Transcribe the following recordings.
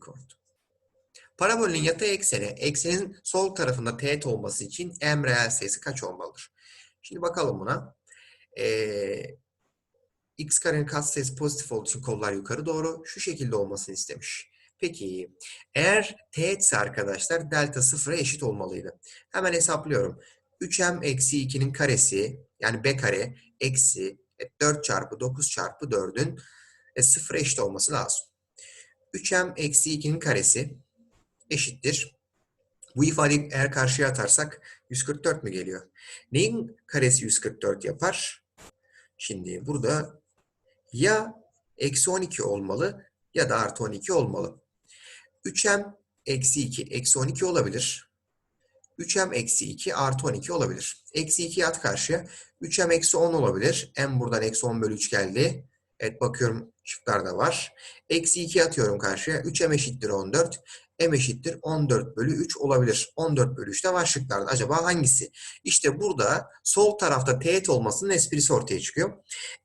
Record. Parabolün yatay ekseni, eksenin sol tarafında teğet olması için m reel sayısı kaç olmalıdır? Şimdi bakalım buna. Ee, x karenin katsayısı pozitif olduğu için kollar yukarı doğru şu şekilde olmasını istemiş. Peki eğer teğetse arkadaşlar delta sıfıra eşit olmalıydı. Hemen hesaplıyorum. 3m eksi 2'nin karesi yani b kare eksi 4 çarpı 9 çarpı 4'ün e, sıfıra eşit olması lazım. 3m eksi 2'nin karesi eşittir. Bu ifadeyi eğer karşıya atarsak 144 mü geliyor? Neyin karesi 144 yapar? Şimdi burada ya eksi 12 olmalı ya da artı 12 olmalı. 3m eksi 2 eksi 12 olabilir. 3m eksi 2 artı 12 olabilir. Eksi 2'yi at karşıya. 3m eksi 10 olabilir. m buradan eksi 10 bölü 3 geldi. Evet bakıyorum şıklarda var. Eksi 2 atıyorum karşıya. 3m eşittir 14. m eşittir 14 bölü 3 olabilir. 14 bölü 3 de var şıklarda. Acaba hangisi? İşte burada sol tarafta teğet olmasının esprisi ortaya çıkıyor.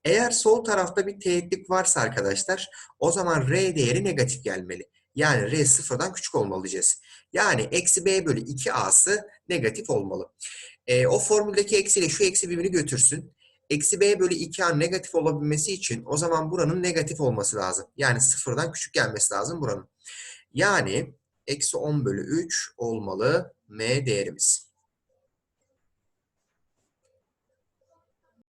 Eğer sol tarafta bir teğetlik varsa arkadaşlar o zaman r değeri negatif gelmeli. Yani r sıfırdan küçük olmalı diyeceğiz. Yani eksi b bölü 2a'sı negatif olmalı. E, o formüldeki eksiyle şu eksi birbirini götürsün. Eksi b bölü 2a negatif olabilmesi için o zaman buranın negatif olması lazım. Yani sıfırdan küçük gelmesi lazım buranın. Yani eksi 10 bölü 3 olmalı m değerimiz.